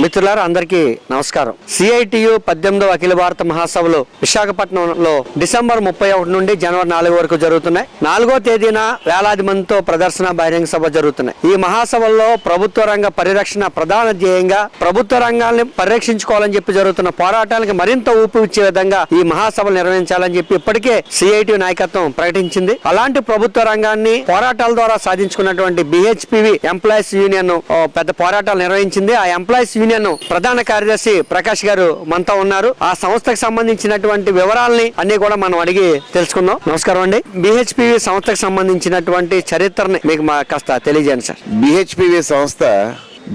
మిత్రులారా అందరికీ నమస్కారం. సిఐటియు పద్దెనిమిదవ అఖిల భారత మహాసభలు విశాఖపట్నంలో డిసెంబర్ ముప్పై ఒకటి నుండి జనవరి నాలుగు వరకు జరుగుతున్నాయి. నాలుగో తేదీన వేలాది మందితో ప్రదర్శన బహిరంగ సభ జరుగుతున్నాయి. ఈ మహాసభల్లో ప్రభుత్వ రంగ పరిరక్షణ ప్రధాన ధ్యేయంగా ప్రభుత్వ రంగాన్ని పరిరక్షించుకోవాలని చెప్పి జరుగుతున్న పోరాటానికి మరింత ఊపు ఇచ్చే విధంగా ఈ మహాసభలు నిర్వహించాలని చెప్పి ఇప్పటికే సిఐటి నాయకత్వం ప్రకటించింది. అలాంటి ప్రభుత్వ రంగాన్ని పోరాటాల ద్వారా సాధించుకున్నటువంటి బిహెచ్పివి ఎంప్లాయీస్ యూనియన్ పెద్ద పోరాటాలు నిర్వహించింది. ఆ ఎంప్లాయీస్ యూనియన్ ప్రధాన కార్యదర్శి ప్రకాష్ గారు మనతో ఉన్నారు. ఆ సంస్థకు సంబంధించినటువంటి వివరాలని అన్ని కూడా మనం అడిగి తెలుసుకుందాం. నమస్కారం అండి. బిహెచ్పివి సంస్థకు సంబంధించినటువంటి చరిత్రని మీకు మా కాస్త తెలియజేయండి సార్. బిహెచ్పివి సంస్థ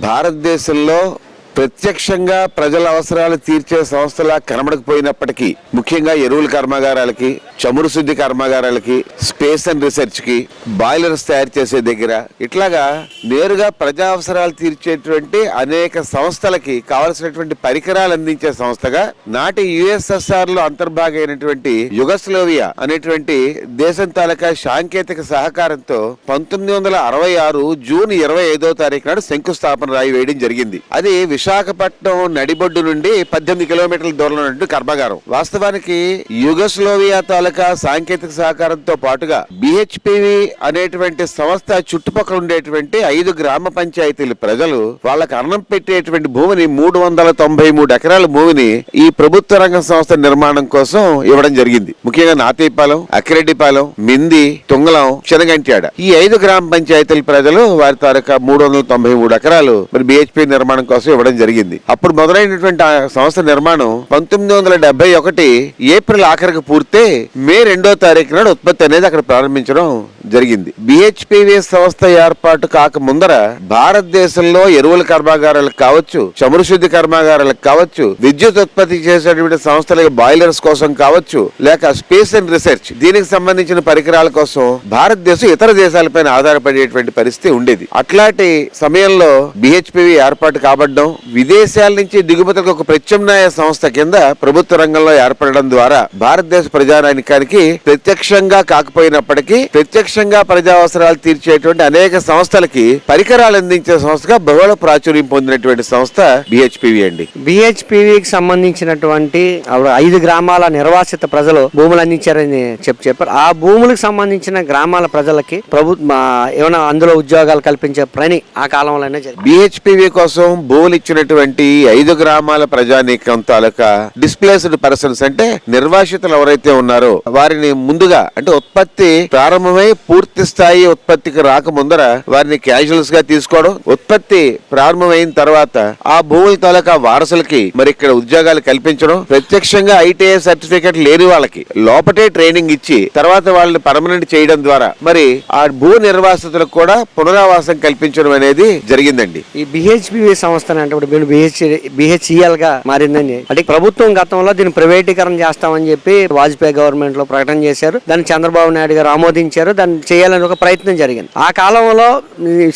భారతదేశంలో ప్రత్యక్షంగా ప్రజల అవసరాలు తీర్చే సంస్థలా కనబడకపోయినప్పటికీ ముఖ్యంగా ఎరువుల కర్మాగారాలకి చమురు శుద్ధి కర్మాగారాలకి స్పేస్ అండ్ రీసెర్చ్కి బాయిలర్స్ తయారు చేసే దగ్గర ఇట్లాగా నేరుగా ప్రజా అవసరాలు తీర్చేటువంటి అనేక సంస్థలకి కావలసినటువంటి పరికరాలు అందించే సంస్థగా నాటి యుఎస్ఎస్ఆర్లో అంతర్భాగమైనటువంటి యుగస్లోవియా అనేటువంటి దేశం తాలూకా సాంకేతిక సహకారంతో పంతొమ్మిది వందల అరవై ఆరు జూన్ ఇరవై ఐదో తారీఖు నాడు శంకుస్థాపన రాయి వేయడం జరిగింది. అది విశాఖపట్నం నడిబొడ్డు నుండి పద్దెనిమిది కిలోమీటర్ల దూరంలో ఉన్నట్టు కర్మాగారం వాస్తవానికి యుగస్లోవియా తాలూకా సాంకేతిక సహకారంతో పాటుగా బిహెచ్పివి అనేటువంటి సంస్థ చుట్టుపక్కల ఉండేటువంటి ఐదు గ్రామ పంచాయతీల ప్రజలు వాళ్ళకి అన్నం పెట్టేటువంటి భూమిని మూడు వందల తొంభై మూడు ఎకరాల భూమిని ఈ ప్రభుత్వ రంగ సంస్థ నిర్మాణం కోసం ఇవ్వడం జరిగింది. ముఖ్యంగా నాతీపాలెం అక్కిరెడ్డిపాలెం మింది తుంగలం చినగంట్యాడ ఈ ఐదు గ్రామ పంచాయతీల ప్రజలు వారి తాలూకా మూడు వందల తొంభై మూడు ఎకరాలు మరి బిహెచ్పి నిర్మాణం కోసం ఇవ్వడం జరిగింది. అప్పుడు మొదలైనటువంటి ఆ సంస్థ నిర్మాణం పంతొమ్మిది వందల డెబ్బై ఒకటి ఏప్రిల్ ఆఖరికి పూర్తే మే రెండో తారీఖు నాడు ఉత్పత్తి అనేది అక్కడ ప్రారంభించడం జరిగింది. బిహెచ్పివి సంస్థ ఏర్పాటు కాక ముందర భారతదేశంలో ఎరువుల కర్మాగారాలకు కావచ్చు చమురు శుద్ధి కర్మాగారాలకు కావచ్చు విద్యుత్ ఉత్పత్తి చేసేటువంటి సంస్థలకి బాయిలర్స్ కోసం కావచ్చు లేక స్పేస్ అండ్ రీసెర్చ్ దీనికి సంబంధించిన పరికరాల కోసం భారతదేశం ఇతర దేశాలపైన ఆధారపడేటువంటి పరిస్థితి ఉండేది. అట్లాంటి సమయంలో బిహెచ్పివి ఏర్పాటు కాబడ్డం విదేశాల నుంచి దిగుమతులకు ఒక ప్రత్యామ్నాయ సంస్థ కింద ప్రభుత్వ రంగంలో ఏర్పడడం ద్వారా భారతదేశ ప్రజానానికానికి ప్రత్యక్షంగా కాకపోయినప్పటికీ ప్రత్యక్షంగా ప్రజా అవసరాలు తీర్చేటువంటి అనేక సంస్థలకి పరికరాలు అందించే సంస్థగా బహుళ ప్రాచుర్యం పొందినటువంటి సంస్థ బిహెచ్పివి అండి. బిహెచ్పివికి సంబంధించినటువంటి ఐదు గ్రామాల నిర్వాసిత ప్రజలు భూములు అందించారని చెప్పి చెప్పారు. ఆ భూములకు సంబంధించిన గ్రామాల ప్రజలకి ప్రభుత్వ ఏమైనా అందులో ఉద్యోగాలు కల్పించే పని ఆ కాలంలోనే బిహెచ్పివి కోసం భూములు వచ్చినటువంటి ఐదు గ్రామాల ప్రజానీకం తాలూకా డిస్ప్లేస్డ్ పర్సన్స్ అంటే నిర్వాసితులు ఎవరైతే ఉన్నారో వారిని ముందుగా అంటే ఉత్పత్తి ప్రారంభమై పూర్తి స్థాయి ఉత్పత్తికి రాక ముందర వారిని క్యాజువల్స్గా తీసుకోవడం ఉత్పత్తి ప్రారంభమైన తర్వాత ఆ భూముల తాలూకా వారసులకి మరి ఇక్కడ ఉద్యోగాలు కల్పించడం ప్రత్యక్షంగా ఐటీఐ సర్టిఫికెట్ లేని వాళ్ళకి లోపటే ట్రైనింగ్ ఇచ్చి తర్వాత వాళ్ళని పర్మనెంట్ చేయడం ద్వారా మరి ఆ భూ నిర్వాసితులకు కూడా పునరావాసం కల్పించడం అనేది జరిగిందండి. ఈ బిహెచ్పి సంస్థ అంటే బిహెచ్ బిహెచ్ఈఎల్గా మారిందని అంటే ప్రభుత్వం గతంలో దీన్ని ప్రైవేటీకరణ చేస్తామని చెప్పి వాజ్పేయి గవర్నమెంట్లో ప్రకటన చేశారు. దాన్ని చంద్రబాబు నాయుడు గారు ఆమోదించారు. దాన్ని చేయాలని ఒక ప్రయత్నం జరిగింది. ఆ కాలంలో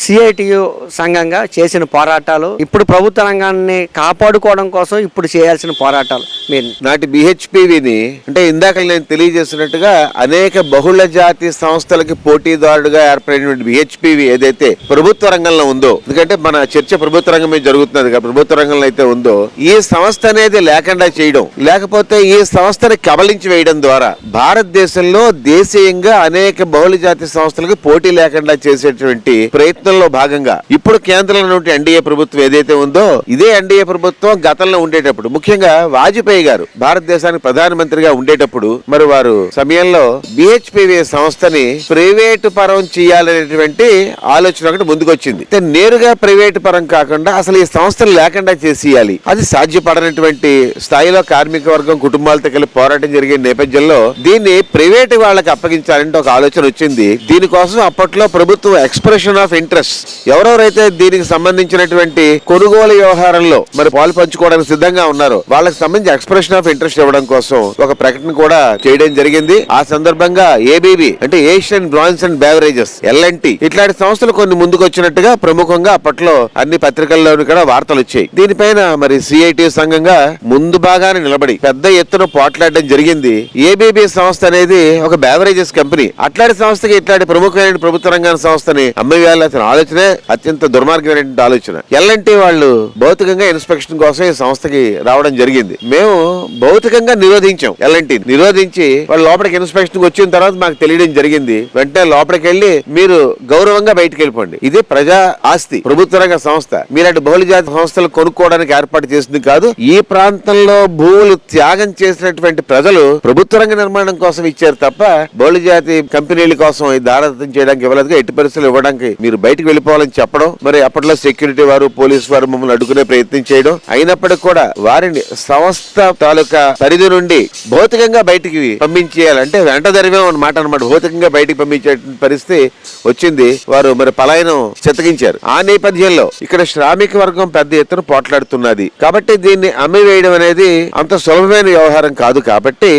సిఐటియు సంఘంగా చేసిన పోరాటాలు ఇప్పుడు ప్రభుత్వ రంగాన్ని కాపాడుకోవడం కోసం ఇప్పుడు చేయాల్సిన పోరాటాలు మీరు. నాటి బిహెచ్పివిని అంటే ఇందాక నేను తెలియజేసినట్టుగా అనేక బహుళ జాతి సంస్థలకి పోటీదారుడుగా ఏర్పడినటువంటి బిహెచ్పివి ఏదైతే ప్రభుత్వ రంగంలో ఉందో ఎందుకంటే మన చర్చ ప్రభుత్వ రంగమే జరుగుతున్నది ప్రభుత్వ రంగంలో అయితే ఉందో ఈ సంస్థ అనేది లేకుండా చేయడం లేకపోతే ఈ సంస్థని కబలించి వేయడం ద్వారా భారతదేశంలో దేశీయంగా అనేక బహుళ జాతి సంస్థలకు పోటీ లేకుండా చేసేటువంటి ప్రయత్నంలో భాగంగా ఇప్పుడు కేంద్రంలో ఉన్నటువంటి ఎన్డీఏ ప్రభుత్వం ఏదైతే ఉందో ఇదే ఎన్డీఏ ప్రభుత్వం గతంలో ఉండేటప్పుడు ముఖ్యంగా వాజ్పేయి గారు భారతదేశానికి ప్రధానమంత్రిగా ఉండేటప్పుడు మరి వారు సమయంలో బిహెచ్పివి సంస్థని ప్రైవేటు పరం చేయాలనేటువంటి ఆలోచన ఒకటి ముందుకొచ్చింది. నేరుగా ప్రైవేటు పరం కాకుండా అసలు ఈ సంస్థ సంస్థలు లేకుండా చేసేయాలి. అది సాధ్యపడనటువంటి స్థాయిలో కార్మిక వర్గం కుటుంబాలతో కలిపి పోరాటం జరిగే నేపథ్యంలో దీన్ని ప్రైవేట్ వాళ్ళకి అప్పగించాలంటే ఒక ఆలోచన వచ్చింది. దీనికోసం అప్పట్లో ప్రభుత్వం ఎక్స్ప్రెషన్ ఆఫ్ ఇంట్రెస్ట్ ఎవరెవరైతే దీనికి సంబంధించినటువంటి కొనుగోలు వ్యవహారంలో మరి పాలు పంచుకోవడానికి సిద్ధంగా ఉన్నారో వాళ్ళకి సంబంధించి ఎక్స్ప్రెషన్ ఆఫ్ ఇంట్రెస్ట్ ఇవ్వడం కోసం ఒక ప్రకటన కూడా చేయడం జరిగింది. ఆ సందర్భంగా ఏబీబీ అంటే Asian brands and beverages LNT ఇట్లాంటి సంస్థలు కొన్ని ముందుకు వచ్చినట్టుగా ప్రముఖంగా అప్పట్లో అన్ని పత్రికల్లోనూ కూడా వార్త వార్తలు వచ్చాయి దీనిపైన మరి సిఐటి సంఘంగా ముందు బాగానే నిలబడి పెద్ద ఎత్తున పోట్లాడడం జరిగింది. ఏబీబీ సంస్థ అనేది ఒక బేవరేజెస్ కంపెనీ అట్లాంటి సంస్థకి ఇట్లాంటి ప్రముఖమైన ప్రభుత్వ రంగాల సంస్థని అమ్మవేయాల్సిన ఆలోచనే అత్యంత దుర్మార్గమైన ఆలోచన. ఎల్ఎన్టీ వాళ్ళు భౌతికంగా ఇన్స్పెక్షన్ కోసం ఈ సంస్థకి రావడం జరిగింది. మేము భౌతికంగా నిరోధించాం ఎల్ఎన్టీ నిరోధించి వాళ్ళు లోపలికి ఇన్స్పెక్షన్ వచ్చిన తర్వాత మాకు తెలియడం జరిగింది. వెంటనే లోపలికి వెళ్ళి మీరు గౌరవంగా బయటికి వెళ్ళిపోండి. ఇది ప్రజా ఆస్తి ప్రభుత్వ రంగ సంస్థ. మీలాంటి బహుళజాతి సంస్థలు కొనుక్కోవడానికి ఏర్పాటు చేసింది కాదు ఈ ప్రాంతంలో భూములు త్యాగం చేసినటువంటి ప్రజలు ప్రభుత్వ రంగ నిర్మాణం కోసం ఇచ్చారు తప్ప బహుళజాతి కంపెనీల కోసం ఈ దారదత్తం చేయడానికి ఇవ్వలేదు ఎట్టి పరిస్థితులు ఇవ్వడానికి మీరు బయటికి వెళ్ళిపోవాలని చెప్పడం మరి అప్పట్లో సెక్యూరిటీ వారు పోలీసు వారు మమ్మల్ని అడ్డుకునే ప్రయత్నం చేయడం అయినప్పటికీ కూడా వారిని సంస్థ తాలూకా పరిధి నుండి భౌతికంగా బయటికి పంపించేయాలంటే వెంట జరిగాం అనమాట అనమాట భౌతికంగా బయటికి పంపించే పరిస్థితి వచ్చింది. వారు మరి పలాయనం చిత్తగించారు ఆ నేపథ్యంలో ఇక్కడ శ్రామిక వర్గం పెద్ద ఎత్తున పోట్లాడుతున్నది. కాబట్టి దీన్ని అమ్మివేయడం అనేది అంత సులభమైన వ్యవహారం కాదు కాబట్టి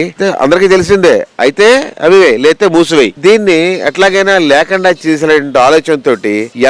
అందరికీ తెలిసిందే. అయితే అవివే లేతే మూసివేయి. దీన్ని ఎట్లాగైనా లేకుండా చేసినటువంటి ఆలోచనతో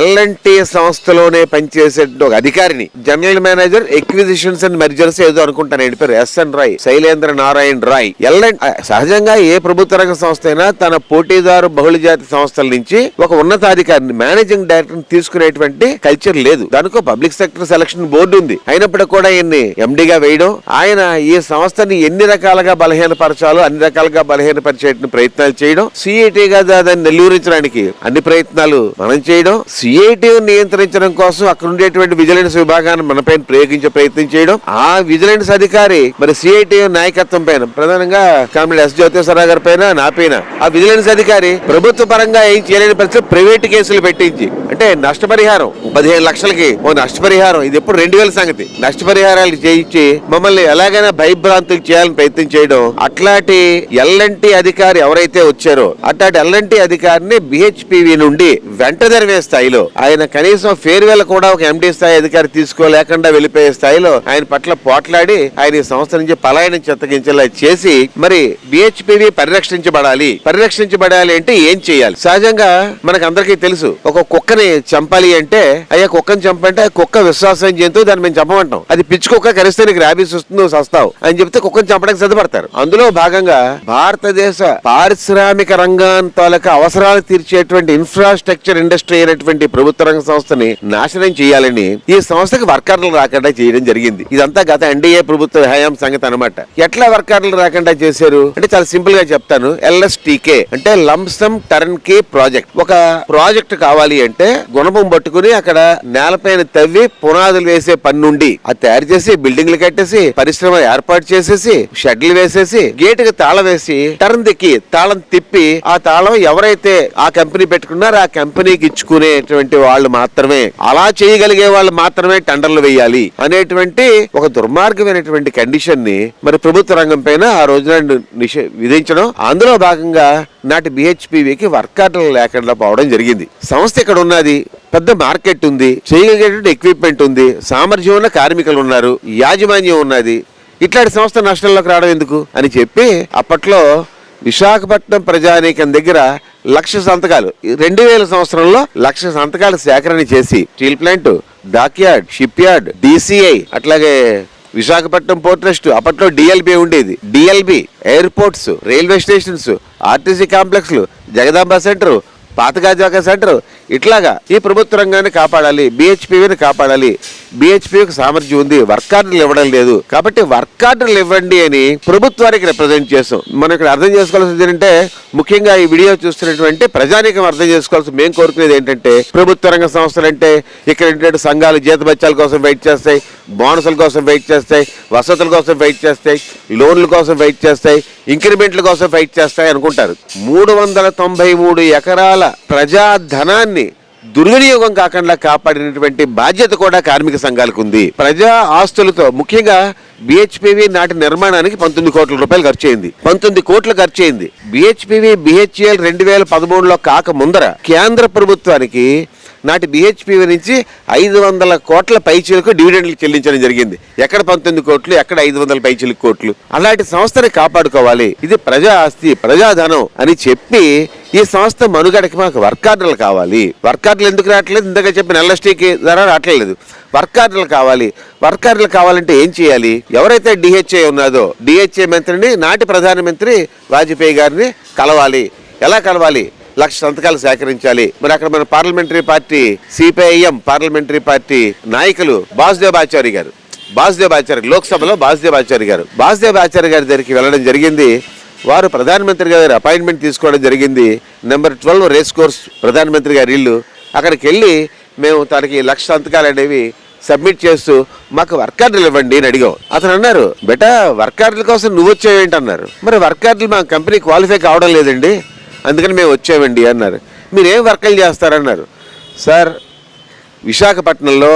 ఎల్ఎన్టీ సంస్థలోనే పనిచేసే ఒక అధికారిని general manager acquisitions and mergers ఏదో అనుకుంటాను ఏంటి పేరు ఎస్ఎన్ రాయ్ శైలేంద్ర నారాయణ రాయ్. ఎల్ఎన్ సహజంగా ఏ ప్రభుత్వ రంగ సంస్థ అయినా తన పోటీదారు బహుళజాతి సంస్థల నుంచి ఒక ఉన్నతాధికారిని మేనేజింగ్ డైరెక్టర్ తీసుకునేటువంటి కల్చర్ లేదు. దానికో పబ్లిక్ సెక్టర్ సెలక్షన్ బోర్డు ఉంది. అయినప్పుడు కూడా ఈయన్ని ఎండిగా వేయడం ఆయన ఈ సంస్థని ఎన్ని రకాలుగా బలహీనపరచాలో అన్ని రకాలుగా బలహీనపరిచే ప్రయత్నాలు చేయడం సిఐటిగా దాన్ని నిలువరించడానికి అన్ని ప్రయత్నాలు మనం చేయడం సిఐటి నియంత్రించడం కోసం అక్కడ ఉండేటువంటి విజిలెన్స్ విభాగాన్ని మనపైన ప్రయోగించే ప్రయత్నం చేయడం ఆ విజిలెన్స్ అధికారి మరి సిఐటి నాయకత్వం పైన ప్రధానంగా కామ్రేడ్ ఎస్ జ్యోతిషరావు గారి పైన నా పైన ఆ విజిలెన్స్ అధికారి ప్రభుత్వ పరంగా ఏం చేయలేని పరిస్థితి ప్రైవేట్ కేసులు పెట్టించి అంటే నష్టపరిహారం పదిహేను లక్షలకి ఓ నష్టపరిహారం ఇది ఇప్పుడు రెండు వేల సంగతి. నష్టపరిహారాలు చేయించి మమ్మల్ని ఎలాగైనా భయభ్రాంతులు చేయాలని ప్రయత్నం చేయడం అట్లాంటి ఎల్ఎన్టీ అధికారి ఎవరైతే వచ్చారో అట్లాంటి ఎల్ఎన్టీ అధికారిని బిహెచ్పివి నుండి వెంట జరిగే స్థాయిలో ఆయన కనీసం ఫేర్వెల్ కూడా ఒక ఎండి స్థాయి అధికారి తీసుకోలేకుండా వెళ్ళిపోయే స్థాయిలో ఆయన పట్ల పోట్లాడి ఆయన ఈ సంస్థ నుంచి పలాయనం చెత్తగించేలా చేసి మరి బిహెచ్పివి పరిరక్షించబడాలి. పరిరక్షించబడాలి అంటే ఏం చేయాలి? సహజంగా మనకు అందరికీ తెలుసు ఒక కుక్కని చంపాలి అంటే అయ్యా కుక్కని చంపంటే ఆ కుక్క విశ్వాసం జంతువు దాన్ని మేము చంపమంటాం. అది పిచ్చి కుక్క కరిస్తే నీకు ర్యాబీస్ వస్తుందో సస్తావు అని చెప్తే కుక్కని చంపడానికి సిద్ధపడతారు. అందులో భాగంగా భారతదేశ పారిశ్రామిక రంగం తాలూకా అవసరాలు తీర్చేటువంటి ఇన్ఫ్రాస్ట్రక్చర్ ఇండస్ట్రీ అయినటువంటి ప్రభుత్వ రంగ సంస్థని నాశనం చేయాలని ఈ సంస్థకి వర్కర్లు రాకుండా చేయడం జరిగింది. ఇదంతా గత ఎన్డీఏ ప్రభుత్వ హయాం సంగతి అనమాట ఎట్లా వర్కర్లు రాకుండా చేశారు? అంటే చాలా సింపుల్గా చెప్తాను. ఎల్ఎస్టీకే అంటే లంసమ్ టర్న్ కే ప్రాజెక్ట్. ఒక ప్రాజెక్ట్ కావాలి అంటే గుణపం పట్టుకుని అక్కడ నేలపైన తవ్వి పునాదులు వేసే పని నుండి అది తయారు చేసి బిల్డింగ్లు కట్టేసి పరిశ్రమ ఏర్పాటు చేసేసి షెడ్లు వేసేసి గేట్కి తాళం వేసి టర్న్ దిక్కి తాళం తిప్పి ఆ తాళం ఎవరైతే ఆ కంపెనీ పెట్టుకున్నారో ఆ కంపెనీకి ఇచ్చుకునేటువంటి వాళ్ళు మాత్రమే. అలా చేయగలిగే వాళ్ళు మాత్రమే టెండర్లు వేయాలి అనేటువంటి ఒక దుర్మార్గమైనటువంటి కండిషన్ని మరి ప్రభుత్వ రంగం పైన ఆ రోజున విధించడం. అందులో భాగంగా నాటి బిహెచ్పివికి వర్కర్లు లేకుండా పోవడం జరిగింది. సంస్థ ఇక్కడ ఉన్నది పెద్ద మార్కెట్ ఉంది చేయగలిగేటువంటి ఎక్విప్మెంట్ ఉంది సామర్థ్యం ఉన్న కార్మికులు ఉన్నారు యాజమాన్యం ఉన్నది. ఇట్లాంటి సంస్థ నష్టంలోకి రావడం ఎందుకు? అని చెప్పి అప్పట్లో విశాఖపట్నం ప్రజానీకం దగ్గర లక్ష సంతకాలు రెండు వేల సంవత్సరంలో లక్ష సంతకాలు సేకరణ చేసి steel plant dock yard ship yard DCI అట్లాగే విశాఖపట్నం పోర్ట్ ట్రస్ట్ అప్పట్లో డిఎల్బి ఉండేది. DLB airports railway stations RTC కాంప్లెక్స్లు Jagadamba centre పాతగాజాక సెంటర్ ఇట్లాగా ఈ ప్రభుత్వ రంగాన్ని కాపాడాలి బిహెచ్పిని కాపాడాలి. బిహెచ్పికి సామర్థ్యం ఉంది వర్క్ ఆర్డర్లు ఇవ్వడం లేదు. కాబట్టి వర్క్ ఆర్డర్లు ఇవ్వండి అని ప్రభుత్వానికి రిప్రజెంట్ చేస్తాం మనం ఇక్కడ అర్థం చేసుకోవాల్సింది ఏంటంటే ముఖ్యంగా ఈ వీడియో చూస్తున్నటువంటి ప్రజానీకం అర్థం చేసుకోవాల్సి మేము కోరుకునేది ఏంటంటే ప్రభుత్వ రంగ సంస్థలు అంటే ఇక్కడ ఏంటంటే సంఘాలు జీతబత్యాల కోసం వెయిట్ చేస్తాయి బోనసుల కోసం వెయిట్ చేస్తాయి వసతుల కోసం వెయిట్ చేస్తాయి లోన్ల కోసం వెయిట్ చేస్తాయి ఇంక్రిమెంట్ల కోసం వెయిట్ చేస్తాయి అనుకుంటారు. మూడు వందల తొంభై మూడు ఎకరాల ప్రజాధనాన్ని దుర్వినియోగం కాకుండా కాపాడినటువంటి బాధ్యత కూడా కార్మిక సంఘాలకు ఉంది ప్రజా ఆస్తులతో ముఖ్యంగా బిహెచ్పివి నాటి నిర్మాణానికి పంతొమ్మిది కోట్ల రూపాయలు ఖర్చు అయింది పంతొమ్మిది కోట్లు ఖర్చు అయింది బిహెచ్పివి బిహెచ్ఎల్ రెండు వేల పదమూడులో కాక ముందర కేంద్ర ప్రభుత్వానికి నాటి బిహెచ్పి నుంచి ఐదు వందల కోట్ల పైచీలకు డివిడెండ్లు చెల్లించడం జరిగింది. ఎక్కడ పంతొమ్మిది కోట్లు ఎక్కడ ఐదు వందల పైచీలకు కోట్లు? అలాంటి సంస్థని కాపాడుకోవాలి. ఇది ప్రజా ఆస్తి ప్రజాధనం అని చెప్పి ఈ సంస్థ మనుగడకి మాకు వర్క్ కావాలి. వర్క్ ఎందుకు రావట్లేదు? ఇందాక చెప్పిన ఎల్ఎస్టీకి ధర రావట్లేదు వర్క్ కావాలి. వర్క్ కావాలంటే ఏం చేయాలి? ఎవరైతే డిహెచ్ఏ ఉన్నదో డిహెచ్ఏ మంత్రిని నాటి ప్రధానమంత్రి వాజ్పేయి గారిని కలవాలి. ఎలా కలవాలి? లక్ష సంతకాలు సేకరించాలి. మరి అక్కడ మన parliamentary party CPIM parliamentary party నాయకులు బాసుదేవ్ ఆచార్య గారు. బాసుదేవ్ ఆచార్య లోక్సభలో బాసుదేవ్ ఆచార్య గారు. బాసుదేవ్ ఆచార్య గారి దగ్గరికి వెళ్ళడం జరిగింది. వారు ప్రధానమంత్రి గారి అపాయింట్మెంట్ తీసుకోవడం జరిగింది. నెంబర్ ట్వెల్వ్ రేస్ కోర్స్ ప్రధానమంత్రి గారి ఇల్లు. అక్కడికి వెళ్ళి మేము తనకి లక్ష సంతకాలు అనేవి సబ్మిట్ చేస్తూ మాకు వర్క్ కార్డులు ఇవ్వండి అని అడిగాం. అతను అన్నారు బెటా వర్క్ కార్డుల కోసం నువ్వు వచ్చావేంటి అన్నారు మరి వర్క్ కార్డులు మా కంపెనీ క్వాలిఫై కావడం లేదండి. అందుకని మేము వచ్చామండి అన్నారు. మీరేం వర్కలు చేస్తారన్నారు. సార్ విశాఖపట్నంలో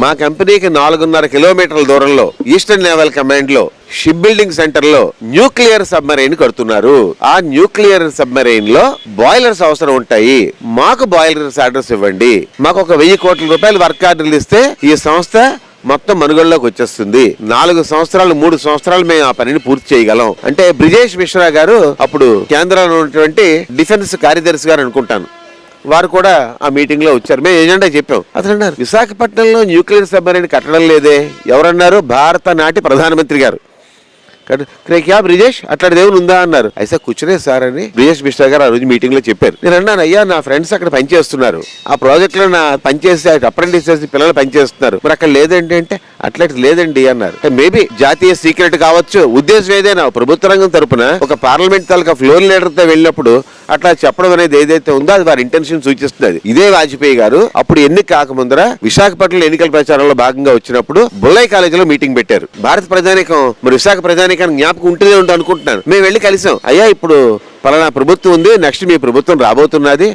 మా కంపెనీకి నాలుగున్నర కిలోమీటర్ల దూరంలో ఈస్టర్న్ నేవల్ కమాండ్లో షిప్ బిల్డింగ్ సెంటర్లో న్యూక్లియర్ సబ్మరైన్ కడుతున్నారు. ఆ న్యూక్లియర్ సబ్మరైన్లో బాయిలర్స్ అవసరం ఉంటాయి. మాకు బాయిలర్స్ ఆర్డర్స్ ఇవ్వండి. మాకు ఒక వెయ్యి కోట్ల రూపాయలు వర్క్ ఆర్డర్లు ఇస్తే ఈ సంస్థ మొత్తం మనుగడలోకి వచ్చేస్తుంది. నాలుగు సంవత్సరాలు మూడు సంవత్సరాలు మేము ఆ పనిని పూర్తి చేయగలం. అంటే బ్రిజేష్ మిశ్రా గారు అప్పుడు కేంద్రంలో ఉన్నటువంటి డిఫెన్స్ కార్యదర్శి గారు అనుకుంటాను. వారు కూడా ఆ మీటింగ్లో వచ్చారు. మేము ఏజెండా చెప్పాం. అతను అన్నారు విశాఖపట్నంలో న్యూక్లియర్ సబ్మరీన్ కట్టడం లేదే. ఎవరన్నారు? భారత నాటి ప్రధానమంత్రి గారు. క్యాబ్ క్యా బ్రిజేష్? అట్లాంటిది ఏమైనా ఉందా అన్నారు. అయితే కూర్చునే సార్ అని బ్రిజేష్ మిశ్రా గారు ఆ రోజు మీటింగ్లో చెప్పారు. నేను అన్నాను అయ్యా నా ఫ్రెండ్స్ అక్కడ పనిచేస్తున్నారు. ఆ ప్రాజెక్ట్లో నా పనిచేసే అప్రెంటిస్ చేసి పిల్లలు పనిచేస్తున్నారు. మరి అక్కడ లేదంటే అంటే అట్లాంటిది లేదండి అన్నారు. మేబీ జాతీయ సీక్రెట్ కావచ్చు. ఉద్దేశం ఏదైనా ప్రభుత్వ రంగం తరపున ఒక పార్లమెంట్ తాలూకా ఫ్లోర్ లీడర్తో వెళ్ళినప్పుడు అట్లా చెప్పడం అనేది ఏదైతే ఉందో అది వారి ఇంటెన్షన్ సూచిస్తుంది ఇదే వాజ్పేయి గారు అప్పుడు ఎన్నిక కాకముందర విశాఖపట్నం ఎన్నికల ప్రచారంలో భాగంగా వచ్చినప్పుడు బుల్లయ్య కాలేజీలో మీటింగ్ పెట్టారు. భారత ప్రజానికం మరి విశాఖ ప్రజానికానికి జ్ఞాపకం ఉంటుందే ఉంటుంది అనుకుంటున్నాను. మేము వెళ్ళి కలిసాం. అయ్యా ఇప్పుడు పలానా ప్రభుత్వం ఉంది నెక్స్ట్ మీ ప్రభుత్వం రాబోతున్నది.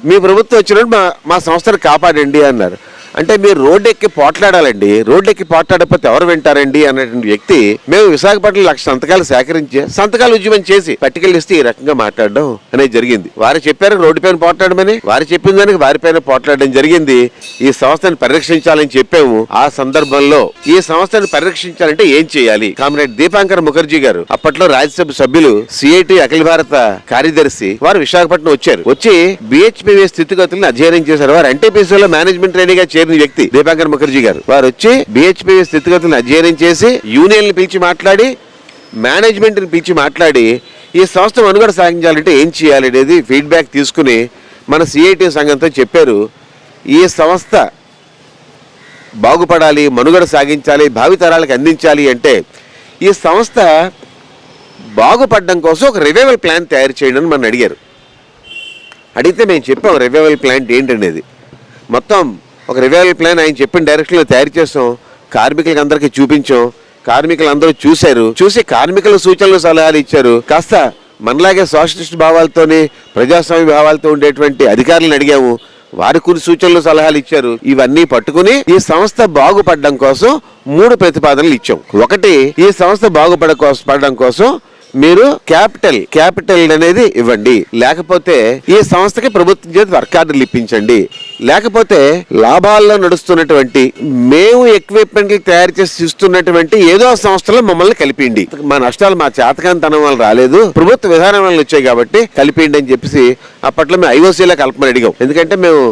మీ ప్రభుత్వం వచ్చినప్పుడు మా మా సంస్థను కాపాడండి అన్నారు. అంటే మీరు రోడ్డు ఎక్కి పోట్లాడాలండి. రోడ్డు ఎక్కి పోట్లాడకపోతే ఎవరు వింటారండి అన్నటువంటి వ్యక్తి మేము విశాఖపట్నం లక్ష సంతకాలు సేకరించి సంతకాలు ఉద్యమం చేసి పట్టుకెళ్ళి ఇస్తే ఈ రకంగా మాట్లాడడం అనేది జరిగింది. వారు చెప్పారు రోడ్డు పైన పోట్లాడమని. వారు చెప్పిన దానికి వారిపైన పోట్లాడడం జరిగింది. ఈ సంస్థను పరిరక్షించాలని చెప్పాము. ఆ సందర్భంలో ఈ సంస్థను పరిరక్షించాలంటే ఏం చేయాలి? కామ్రేడ్ దీపాంకర్ ముఖర్జీ గారు అప్పట్లో రాజ్యసభ సభ్యులు సిఐటి అఖిల భారత కార్యదర్శి వారు విశాఖపట్నం వచ్చారు. వచ్చి బిహెచ్పి స్థితిగతులను అధ్యయనం చేశారు. వారు ఎన్టీపీసీలో మేనేజ్మెంట్ ట్రైనింగ్గా చేరిన వ్యక్తి దీపాంకర్ ముఖర్జీ గారు. వారు వచ్చి బిహెచ్పివి స్థితిగతులను అధ్యయనం చేసి యూనియన్ పిలిచి మాట్లాడి మేనేజ్మెంట్ని పిలిచి మాట్లాడి ఈ సంస్థ మనుగడ సాగించాలంటే ఏం చేయాలి అనేది ఫీడ్బ్యాక్ తీసుకుని మన సిఐటి సంఘంతో చెప్పారు. ఈ సంస్థ బాగుపడాలి మనుగడ సాగించాలి భావితరాలకు అందించాలి అంటే ఈ సంస్థ బాగుపడడం కోసం ఒక రివైవల్ ప్లాన్ తయారు చేయండి అని మనం అడిగారు. అడిగితే మేము చెప్పాం రివైవల్ ప్లాంట్ ఏంటనేది. మొత్తం ఒక రివైవల్ ప్లాన్ ఆయన చెప్పిన డైరెక్షన్లో తయారు చేసాం కార్మికులకి అందరికీ చూపించాం. కార్మికులు అందరూ చూశారు. చూసి కార్మికుల సూచనలు సలహాలు ఇచ్చారు. కాస్త మనలాగే సోషలిస్ట్ భావాలతోనే ప్రజాస్వామ్య భావాలతో ఉండేటువంటి అధికారులను అడిగాము. వారి కొన్ని సూచనలు సలహాలు ఇచ్చారు. ఇవన్నీ పట్టుకుని ఈ సంస్థ బాగుపడడం కోసం మూడు ప్రతిపాదనలు ఇచ్చాం. ఒకటి ఈ సంస్థ బాగుపడ కోసం పడడం కోసం మీరు క్యాపిటల్ క్యాపిటల్ అనేది ఇవ్వండి. లేకపోతే ఈ సంస్థకి ప్రభుత్వం చేతి వర్క్ ఆర్డర్లు ఇప్పించండి. లేకపోతే లాభాల్లో నడుస్తున్నటువంటి మేము ఎక్విప్మెంట్లు తయారు చేసి ఇస్తున్నటువంటి ఏదో సంస్థలో మమ్మల్ని కలిపిండి మా నష్టాలు మా చేతకాంతనం వల్ల రాలేదు. ప్రభుత్వ విధానం వల్ల వచ్చాయి కాబట్టి కలిపిండి అని చెప్పేసి అప్పట్లో మేము ఐఓసీలో కలపమని అడిగాం. ఎందుకంటే మేము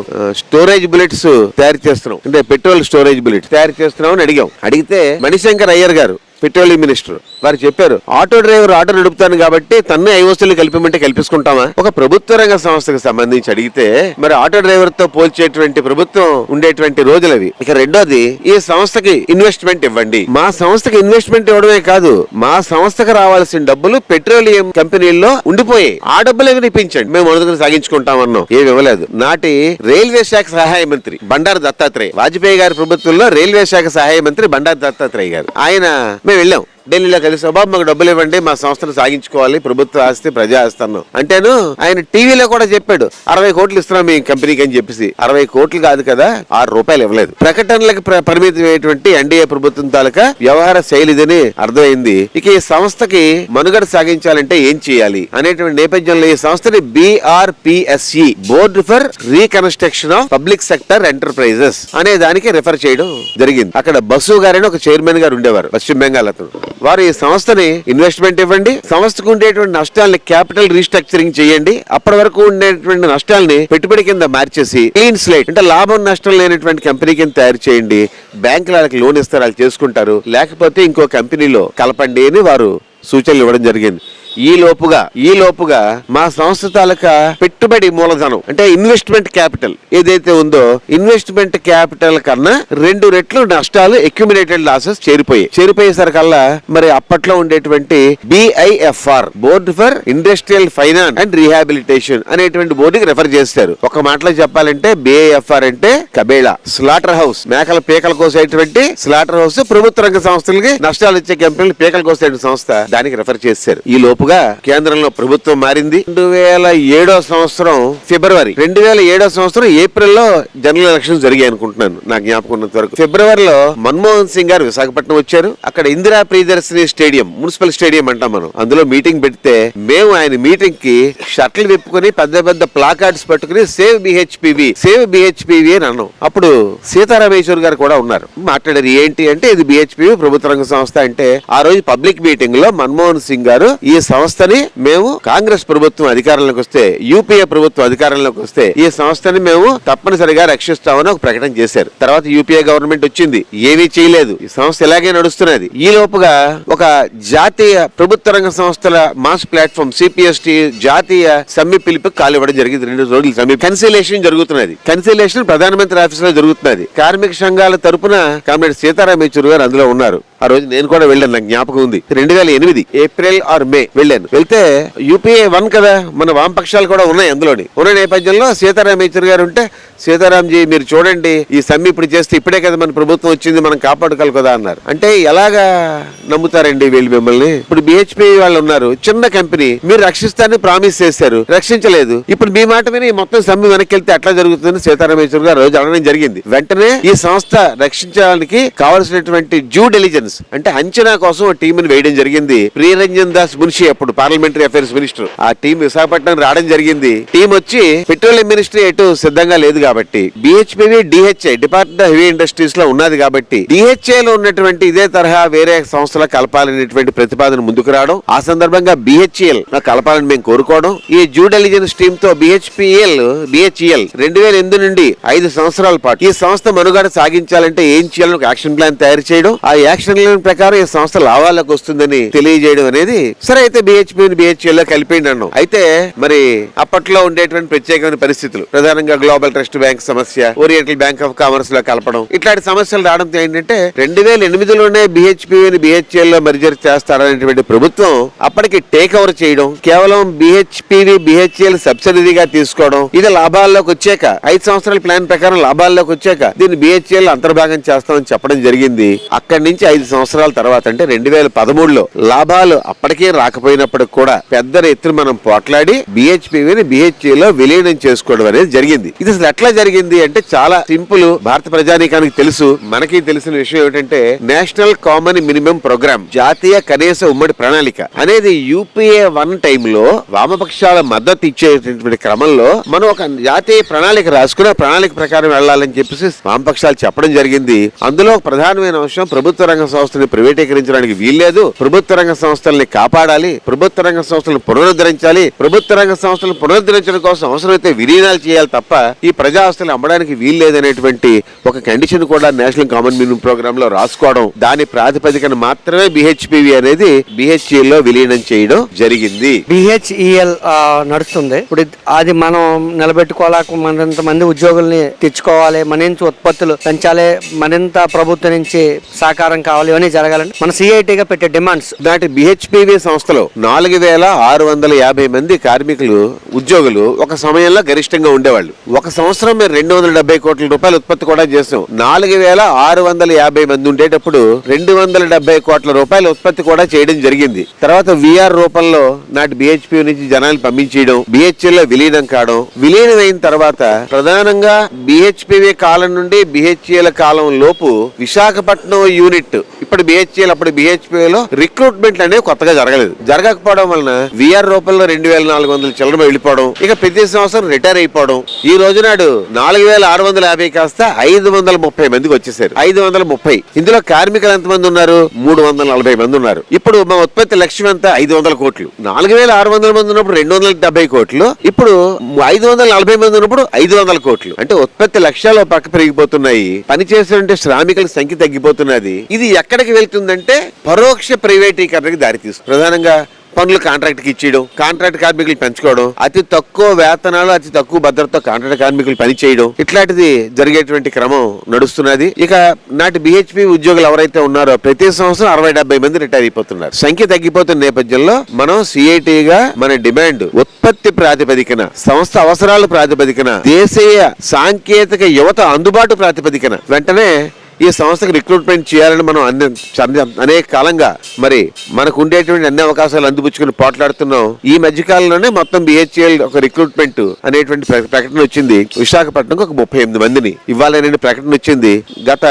స్టోరేజ్ బుల్లెట్స్ తయారు చేస్తున్నాం. అంటే పెట్రోల్ స్టోరేజ్ బుల్లెట్స్ తయారు చేస్తున్నాం అని అడిగాం. అడిగితే మణిశంకర్ అయ్యర్ గారు పెట్రోలియం మినిస్టర్ వారు చెప్పారు ఆటో డ్రైవర్ ఆటో నడుపుతాను కాబట్టి తన్నే ఐవస్తులు కలిపమంటే కల్పించుకుంటామా ఒక ప్రభుత్వ రంగ సంస్థకు సంబంధించి అడిగితే మరి ఆటో డ్రైవర్తో పోల్చేటువంటి ప్రభుత్వం ఉండేటువంటి రోజులు అవి ఇక రెండోది ఈ సంస్థకి ఇన్వెస్ట్మెంట్ ఇవ్వండి. మా సంస్థకి ఇన్వెస్ట్మెంట్ ఇవ్వడమే కాదు మా సంస్థకు రావాల్సిన డబ్బులు పెట్రోలియం కంపెనీల్లో ఉండిపోయాయి. ఆ డబ్బులు ఏమి ఇప్పించండి? మేము మొదటి సాగించుకుంటాం అన్నాం ఏమి ఇవ్వలేదు. నాటి రైల్వే శాఖ సహాయ మంత్రి బండారు దత్తాత్రేయ వాజ్పేయి గారి ప్రభుత్వంలో రైల్వే శాఖ సహాయ మంత్రి బండారు దత్తాత్రేయ గారు. ఆయన వెళ్ళాం ఢిల్లీలో కలిసి బాబు మాకు డబ్బులు ఇవ్వండి మా సంస్థను సాగించుకోవాలి ప్రభుత్వ ఆస్తి ప్రజా ఆస్తి అంటేను ఆయన టీవీలో కూడా చెప్పాడు అరవై కోట్లు ఇస్తున్నాం మీ కంపెనీకి అని చెప్పేసి. అరవై కోట్లు కాదు కదా ఆరు రూపాయలు ఇవ్వలేదు. ప్రకటనలకు ప్ర- పరిమితమైనటువంటి ఎన్డీఏ ప్రభుత్వం తాలూకా వ్యవహార శైలి ఇదని అర్థమైంది. ఇక ఈ సంస్థకి మనుగడ సాగించాలంటే ఏం చేయాలి? అనేటువంటి నేపథ్యంలో ఈ సంస్థని BRPSE board for reconstruction of public sector enterprises అనే దానికి రిఫర్ చేయడం జరిగింది. అక్కడ బసు గారని ఒక చైర్మన్ గారు ఉండేవారు పశ్చిమ బెంగాల్ అతను. వారు ఈ సంస్థని ఇన్వెస్ట్మెంట్ ఇవ్వండి. సంస్థకు ఉండేటువంటి నష్టాలని క్యాపిటల్ రీస్ట్రక్చరింగ్ చేయండి. అప్పటి వరకు ఉండేటువంటి నష్టాలని పెట్టుబడి కింద మార్చేసి క్లీన్ స్లేట్ అంటే లాభం నష్టం లేనటువంటి కంపెనీ కింద తయారు చేయండి. బ్యాంకులు వాళ్ళకి లోన్ ఇస్తారు వాళ్ళు చేసుకుంటారు. లేకపోతే ఇంకో కంపెనీలో కలపండి అని వారు సూచనలు ఇవ్వడం జరిగింది. ఈ లోపుగా ఈ లోపుగా మా సంస్థ తాలూకా పెట్టుబడి మూలధనం అంటే ఇన్వెస్ట్మెంట్ క్యాపిటల్ ఏదైతే ఉందో ఇన్వెస్ట్మెంట్ క్యాపిటల్ కన్నా రెండు రెట్లు నష్టాలు అక్యుమిలేటెడ్ లాసెస్ చేరిపోయాయి. చేరిపోయేసరికల్లా మరి అప్పట్లో ఉండేటువంటి BIFR board for industrial finance and rehabilitation అనేటువంటి బోర్డుకి రెఫర్ చేస్తారు ఒక మాటలో చెప్పాలంటే బిఐఎఫ్ఆర్ అంటే కబేళా స్లాటర్ హౌస్ మేకల పీకల కోసేటువంటి స్లాటర్ హౌస్ ప్రభుత్వ రంగ సంస్థలకి నష్టాలు ఇచ్చే కంపెనీలు పీకల కోసే సంస్థ దానికి రెఫర్ చేశారు. ఈ లోపుగా కేంద్రంలో ప్రభుత్వం మారింది. రెండు వేల ఏడో సంవత్సరం ఫిబ్రవరి. రెండు వేల ఏడో సంవత్సరం ఏప్రిల్లో జనరల్ ఎలక్షన్ జరిగాయి అనుకుంటున్నాను. నా జ్ఞాపకం ఉన్నంత వరకు. ఫిబ్రవరిలో మన్మోహన్ సింగ్ గారు విశాఖపట్నం వచ్చారు. అక్కడ Indira Priyadarshini stadium municipal stadium అంటాం మనం. అందులో మీటింగ్ పెడితే మేము ఆయన మీటింగ్కి షర్ట్లు విప్పుకొని పెద్ద పెద్ద ప్లాకార్డ్స్ పట్టుకుని సేవ్ బిహెచ్పివి సేవ్ బిహెచ్పివి అని అన్నాం. అప్పుడు సీతారామేశ్వర్ గారు కూడా ఉన్నారు. మాట్లాడారు ఏంటి అంటే ఇది బిహెచ్పివి ప్రభుత్వ రంగ సంస్థ అంటే. ఆ రోజు పబ్లిక్ మీటింగ్లో మన్మోహన్ సింగ్ గారు ఈ సంస్థని మేము కాంగ్రెస్ ప్రభుత్వం అధికారంలోకి వస్తే యూపీఏ ప్రభుత్వం అధికారంలోకి వస్తే ఈ సంస్థని మేము తప్పనిసరిగా రక్షిస్తామని ఒక ప్రకటన చేశారు. తర్వాత యూపీఏ గవర్నమెంట్ వచ్చింది. ఏమీ చేయలేదు. ఈ సంస్థ ఇలాగే నడుస్తున్నది. ఈ లోపుగా ఒక జాతీయ ప్రభుత్వ రంగ సంస్థల మాస్ ప్లాట్ఫామ్ సిపిఎస్టి జాతీయ సమ్మె పిలుపు కాలివ్వడం జరిగింది. రెండు రోజులు సమ్మె. కన్సిలేషన్ జరుగుతున్నది. కన్సిలేషన్ ప్రధానమంత్రి ఆఫీస్లో జరుగుతున్నది. కార్మిక సంఘాల తరపున కామ్రేడ్ సీతారాం యేచూరి గారు అందులో ఉన్నారు. ఆ రోజు నేను కూడా వెళ్ళాను. నాకు జ్ఞాపకం ఉంది. రెండు వేల ఎనిమిది ఏప్రిల్ ఆర్ మే వెళ్ళాను. వెళ్తే యూపీఏ వన్ కదా. మన వామపక్షాలు కూడా ఉన్నాయి అందులోని. ఉన్న నేపథ్యంలో సీతారాం యేచూరి గారు ఉంటే సీతారాంజీ మీరు చూడండి. ఈ సమ్మె ఇప్పుడు చేస్తే ఇప్పుడే కదా మన ప్రభుత్వం వచ్చింది. మనం కాపాడుకోవాలి కదా అన్నారు. అంటే ఎలాగా నమ్ముతారండి వీళ్ళు మిమ్మల్ని? ఇప్పుడు బిహెచ్పి వాళ్ళు ఉన్నారు. చిన్న కంపెనీ. మీరు రక్షిస్తారని ప్రామిస్ చేశారు. రక్షించలేదు. ఇప్పుడు మీ మాట విని మొత్తం సమ్మె వెనక్కి వెళ్తే ఎట్లా జరుగుతుందని సీతారామేశ్వర్ గారు రోజు అనడం జరిగింది. వెంటనే ఈ సంస్థ రక్షించడానికి కావలసినటువంటి డ్యూ డెలిజెన్స్ అంటే అంచనా కోసం ఒక వేయడం జరిగింది. ప్రియరంజన్ దాస్ మున్షి అప్పుడు పార్లమెంటరీ అఫైర్స్ మినిస్టర్. ఆ టీం విశాఖపట్నం రావడం జరిగింది. టీం వచ్చి పెట్రోలియం మినిస్ట్రీ ఎటు సిద్ధంగా లేదు కాబట్టి BHP DHI department of heavy ఇండస్ట్రీస్లో ఉన్నది కాబట్టి డిహెచ్ఐ లో ఉన్నటువంటి ఇదే తరహా వేరే సంస్థల కలపాలనేటువంటి ప్రతిపాదన ముందుకు రావడం ఆ సందర్భంగా బిహెచ్ఎల్ కలపాలని మేము కోరుకోవడం ఈ డ్యూ డెలిజెన్స్ టీమ్తో బిహెచ్పిఎల్ బిహెచ్ఎల్ రెండు వేల ఎనిమిది నుండి ఐదు సంవత్సరాల పాటు ఈ సంస్థ మనుగడ సాగించాలంటే ఏం చేయాలని ఒక యాక్షన్ ప్లాన్ తయారు చేయడం ఆ యాక్షన్ ప్లాన్ ప్రకారం ఈ సంస్థ లాభాలకు వస్తుందని తెలియజేయడం అనేది సరే అయితే బిహెచ్పి బిహెచ్ఎల్లో కలిపేయండి అన్నాం. అయితే మరి అప్పట్లో ఉండేటువంటి ప్రత్యేకమైన పరిస్థితులు. ప్రధానంగా గ్లోబల్ ట్రస్ట్ బ్యాంక్ సమస్య ఓరియంటల్ బ్యాంక్ ఆఫ్ కామర్స్లో కలపడం. ఇట్లాంటి సమస్యలు రావడంతో ఏంటంటే రెండు వేల ఎనిమిదిలోనే బిహెచ్పి బిహెచ్ఎల్లో మెర్జర్ చేస్తారనేటువంటి ప్రభుత్వం అప్పటికి టేక్ ఓవర్ చేయడం కేవలం బిహెచ్పిని బిహెచ్ఎల్ సబ్సిడీగా తీసుకోవడం ఇది లాభాల్లోకి వచ్చాక ఐదు సంవత్సరాల ప్లాన్ ప్రకారం లాభాల్లోకి వచ్చాక దీన్ని బిహెచ్ఎల్ అంతర్భాగం చేస్తామని చెప్పడం జరిగింది. అక్కడి నుంచి ఐదు సంవత్సరాల తర్వాత అంటే రెండు వేల పదమూడులో లాభాలు అప్పటికే రాకపోయినప్పటికి కూడా పెద్ద ఎత్తున మనం పోట్లాడి బిహెచ్పిని బిహెచ్ఎల్లో విలీనం చేసుకోవడం అనేది జరిగింది. ఇది అసలు ఎట్లా జరిగింది అంటే చాలా సింపుల్ భారత ప్రజానీకానికి తెలుసు. మనకి తెలిసిన విషయం ఏమిటంటే నేషనల్ కామన్ మినిమం ప్రోగ్రామ్ జాతీయ కనీస ఉమ్మడి ప్రణాళిక అనేది యూపీఏ వన్ టైంలో వామపక్షాల మద్దతు ఇచ్చేటటువంటి క్రమంలో మనం ఒక జాతీయ ప్రణాళిక రాసుకుని ఆ ప్రణాళిక ప్రకారం వెళ్ళాలని చెప్పేసి వామపక్షాలు చెప్పడం జరిగింది. అందులో ప్రధానమైన అంశం ప్రభుత్వ రంగ సంస్థని ప్రైవేటీకరించడానికి వీల్లేదు. ప్రభుత్వ రంగ సంస్థల్ని కాపాడాలి. ప్రభుత్వ రంగ సంస్థలను పునరుద్ధరించాలి. ప్రభుత్వ రంగ సంస్థలను పునరుద్ధరించడం కోసం అవసరమైతే విలీనాలు చేయాలి తప్ప ఈ ప్రజా ఆస్తులు అమ్మడానికి వీల్లేదనేటువంటి ఒక కండిషన్ కూడా నేషనల్ కామన్ మినిమం ప్రోగ్రామ్లో రాసుకోవడం దాని ప్రాతిపదికన మాత్రమే బిహెచ్పివి అనేది బిహెచ్ఎల్లో విలీనం చేయడం జరిగింది. బిహెచ్ఈఎల్ నడుస్తుంది. ఇప్పుడు అది మనం నిలబెట్టుకోవాలి మనంత మంది ఉద్యోగుల్ని తెచ్చుకోవాలి. మన నుంచి ఉత్పత్తులు పెంచాలి. మరింత ప్రభుత్వం నుంచి సహకారం కావాలి. ఇవన్నీ జరగాలని మన సిఐటిగా పెట్టే డిమాండ్స్ నాటి బిహెచ్పివి సంస్థలో నాలుగు వేల ఆరు వందల యాభై మంది కార్మికులు ఉద్యోగులు ఒక సమయంలో గరిష్టంగా ఉండేవాళ్ళు. ఒక సంవత్సరం మేము రెండు వందల డెబ్బై కోట్ల రూపాయలు ఉత్పత్తి కూడా చేసాం నాలుగు వేల ఆరు వందల యాభై మంది ఉండేటప్పుడు రెండు వందల డెబ్బై కోట్ల రూపాయల ఉత్పత్తి కూడా చేయడం జరిగింది. తర్వాత విఆర్ రూపంలో నాటి బిహెచ్పి నుంచి జనాలు పంపించేయడం బిహెచ్ఎల్లో విలీనం కావడం విలీనం అయిన తర్వాత ప్రధానంగా బిహెచ్పివి కాలం నుండి బిహెచ్ఎల్ కాలం లోపు విశాఖపట్నం యూనిట్ ఇప్పుడు బిహెచ్ఎల్ అప్పుడు బిహెచ్పి లో రిక్రూట్మెంట్ అనేవి కొత్తగా జరగలేదు. జరగకపోవడం వలన విఆర్ రూపంలో రెండు వేల నాలుగు వందల చిల్లర వెళ్ళిపోవడం ఇక ప్రతి సంవత్సరం రిటైర్ అయిపోవడం. ఈ రోజు నాడు నాలుగు వేల ఆరు వందల యాభై కాస్త ఐదు వందల ముప్పై మందికి వచ్చేసారు. ఐదు వందల ముప్పై. ఇందులో కార్మికులు ఎంతమంది ఉన్నారు? మూడు వందల నలభై మంది ఉన్నారు. ఇప్పుడు మా ఉత్పత్తి లక్ష్యం ఎంత? ఐదు వందల కోట్లు. నాలుగు వేల ఆరు వందల మంది ఉన్నప్పుడు రెండు వందల డెబ్బై కోట్లు. ఇప్పుడు ఐదు వందల నలభై మంది ఉన్నప్పుడు ఐదు వందల కోట్లు. అంటే ఉత్పత్తి లక్ష్యాలు పక్క పెరిగిపోతున్నాయి. పనిచేసే శ్రామికుల సంఖ్య తగ్గిపోతున్నది. ఇది ఎక్కడికి వెళ్తుందంటే పరోక్ష ప్రైవేటీకరణకి దారితీస్తుంది ప్రధానంగా పనులు కాంట్రాక్ట్కి ఇచ్చేయడం కాంట్రాక్ట్ కార్మికులు పెంచుకోవడం అతి తక్కువ వేతనాలు అతి తక్కువ భద్రతతో కాంట్రాక్ట్ కార్మికులు పని చేయడం ఇట్లాంటిది జరిగేటువంటి క్రమం నడుస్తున్నది. ఇక నాటి బిహెచ్పి ఉద్యోగులు ఎవరైతే ఉన్నారో ప్రతి సంవత్సరం అరవై డెబ్బై మంది రిటైర్ అయిపోతున్నారు. సంఖ్య తగ్గిపోతున్న నేపథ్యంలో మనం సిఐటిగా మన డిమాండ్ ఉత్పత్తి ప్రాతిపదికన సంస్థ అవసరాల ప్రాతిపదికన దేశీయ సాంకేతిక యువత అందుబాటు ప్రాతిపదికన వెంటనే ఈ సంస్థకు రిక్రూట్మెంట్ చేయాలని మనం అన్ని అనేక కాలంగా మరి మనకు ఉండేటువంటి అన్ని అవకాశాలు అందిపుచ్చుకుని పోట్లాడుతున్నాం. ఈ మధ్యకాలంలోనే మొత్తం బిహెచ్ఎల్ ఒక రిక్రూట్మెంట్ అనేటువంటి ప్రకటన వచ్చింది. విశాఖపట్నంకు ఒక ముప్పై ఎనిమిది మందిని ఇవ్వాలనే ప్రకటన వచ్చింది. గత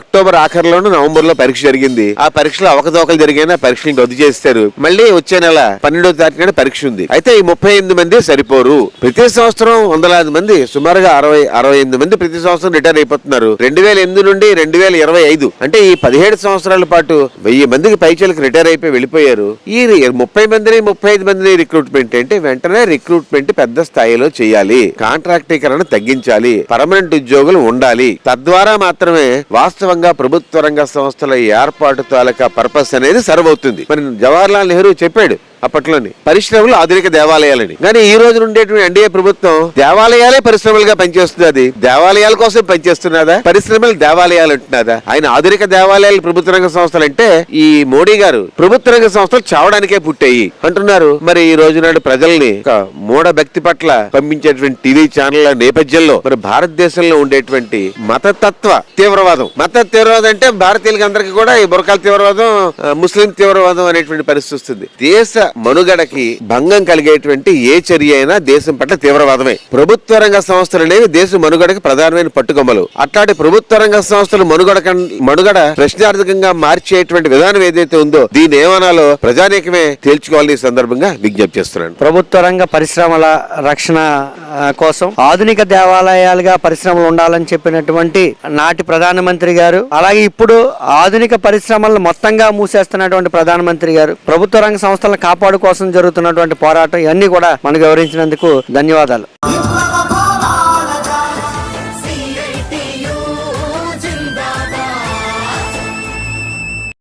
అక్టోబర్ ఆఖరిలోనూ నవంబర్లో పరీక్ష జరిగింది. ఆ పరీక్షలో అవకతవకలు జరిగిన పరీక్షలు రద్దు చేస్తారు మళ్ళీ వచ్చే నెల పన్నెండవ తారీఖున పరీక్ష ఉంది. అయితే ఈ ముప్పై ఎనిమిది మంది సరిపోరు. ప్రతి సంవత్సరం వందలాది మంది సుమారుగా అరవై అరవై ఎనిమిది మంది ప్రతి సంవత్సరం రిటైర్ అయిపోతున్నారు. రెండు వేల ఎనిమిది నుండి రెండు వేల ఇరవై ఐదు. అంటే ఈ పదిహేడు సంవత్సరాల పాటు వెయ్యి మందికి పైచలకు రిటైర్ అయిపోయి వెళ్ళిపోయారు. ఈ ముప్పై మందిని ముప్పై ఐదు మందిని రిక్రూట్మెంట్ అంటే వెంటనే రిక్రూట్మెంట్ పెద్ద స్థాయిలో చేయాలి. కాంట్రాక్టీకరణ తగ్గించాలి. పర్మనెంట్ ఉద్యోగులు ఉండాలి. తద్వారా మాత్రమే వాస్తవంగా ప్రభుత్వ రంగ సంస్థల ఏర్పాటు తాలూకా పర్పస్ అనేది సర్వ్ అవుతుంది. మరి జవహర్లాల్ నెహ్రూ చెప్పాడు అప్పట్లోని. పరిశ్రమలు ఆధునిక దేవాలయాలని. కానీ ఈ రోజు ఉండేటువంటి ఎన్డీఏ ప్రభుత్వం దేవాలయాలే పరిశ్రమలుగా పనిచేస్తున్నది. దేవాలయాల కోసం పనిచేస్తున్నదా? పరిశ్రమలు దేవాలయాలు అంటున్నదా? ఆయన ఆధునిక దేవాలయాలు ప్రభుత్వ రంగ సంస్థలు అంటే ఈ మోడీ గారు ప్రభుత్వ రంగ సంస్థలు చావడానికే పుట్టాయి. అంటున్నారు. మరి ఈ రోజు నాడు ప్రజల్ని ఒక మూఢ భక్తి పట్ల పంపించేటువంటి టీవీ ఛానళ్ళ నేపథ్యంలో మరి భారతదేశంలో ఉండేటువంటి మతతత్వ తీవ్రవాదం. మత తీవ్రవాదం అంటే భారతీయులకి అందరికీ కూడా ఈ బురకాల తీవ్రవాదం ముస్లిం తీవ్రవాదం అనేటువంటి పరిస్థితి వస్తుంది. దేశ మనుగడకి భంగం కలిగేటువంటి ఏ చర్య అయినా దేశం పట్ల తీవ్రవాదమే. ప్రభుత్వ రంగ సంస్థలు అనేవి దేశ మనుగడకి ప్రధానమైన పట్టుకొమ్మలు. అట్లాంటి ప్రభుత్వ రంగ సంస్థలు మనుగడ మనుగడ ప్రశ్నార్థకంగా మార్చేటువంటి విధానం ఏదైతే ఉందో దీని ఏమనాలో ప్రజానీకమే తేల్చుకోవాలని ఈ సందర్భంగా విజ్ఞప్తి చేస్తున్నాను. ప్రభుత్వ రంగ పరిశ్రమల రక్షణ కోసం ఆధునిక దేవాలయాలుగా పరిశ్రమలు ఉండాలని చెప్పినటువంటి నాటి ప్రధానమంత్రి గారు అలాగే ఇప్పుడు ఆధునిక పరిశ్రమలను మొత్తంగా మూసేస్తున్నటువంటి ప్రధానమంత్రి గారు ప్రభుత్వ రంగ సంస్థలను కాపాడు కోసం జరుగుతున్నటువంటి పోరాటం ఇవన్నీ కూడా మనకు వివరించినందుకు ధన్యవాదాలు.